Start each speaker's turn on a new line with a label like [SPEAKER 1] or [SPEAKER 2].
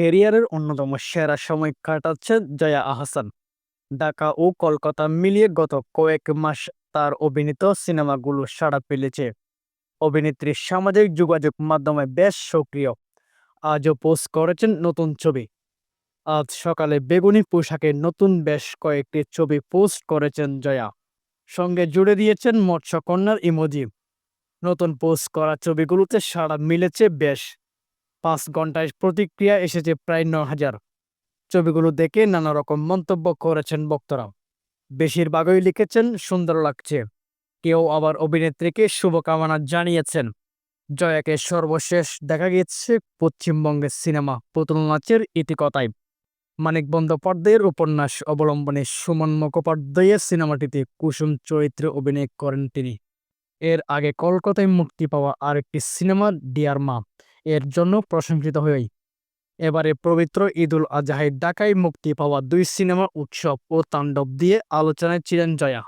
[SPEAKER 1] কেরিয়ারের অন্যতম সেরা সময় কাটাচ্ছে জয়া আহসান। ঢাকা ও কলকাতা মিলিয়ে গত কয়েক মাস তার অভিনীত সিনেমাগুলো সাড়া ফেলেছে। অভিনেত্রী সামাজিক যোগাযোগ মাধ্যমে বেশ সক্রিয়। আজও পোস্ট করেছেন নতুন ছবি। আজ সকালে বেগুনি পোশাকে নতুন বেশ কয়েকটি ছবি পোস্ট করেছেন জয়া। সঙ্গে জুড়ে দিয়েছেন মৎস্যকন্যার ইমোজি। নতুন পোস্ট করা ছবিগুলোতে সাড়া মিলেছে বেশ। পাঁচ ঘন্টায় প্রতিক্রিয়া এসেছে প্রায় ন হাজার। ছবিগুলো দেখে নানা রকম মন্তব্য করেছেন ভক্তরা বেশিরভাগই লিখেছেন, সুন্দর লাগছে। কেউ আবার অভিনেত্রীকে শুভকামনা জানিয়েছেন। জয়াকে সর্বশেষ দেখা গেছে পশ্চিমবঙ্গের সিনেমা পুতুল নাচের ইতিকথায়। মানিক বন্দ্যোপাধ্যায়ের উপন্যাস অবলম্বনে সুমন মুখোপাধ্যায়ের সিনেমাটিতে কুসুম চরিত্রে অভিনয় করেন তিনি। এর আগে কলকাতায় মুক্তি পাওয়া আরেকটি সিনেমা, ডিয়ার মা। এর জন্য প্রশংসিত হয়েই এবারে পবিত্র ঈদুল আজহায় ঢাকায় মুক্তি পাওয়া দুই সিনেমা উৎসব ও তাণ্ডব দিয়ে আলোচনায় ছিলেন জয়া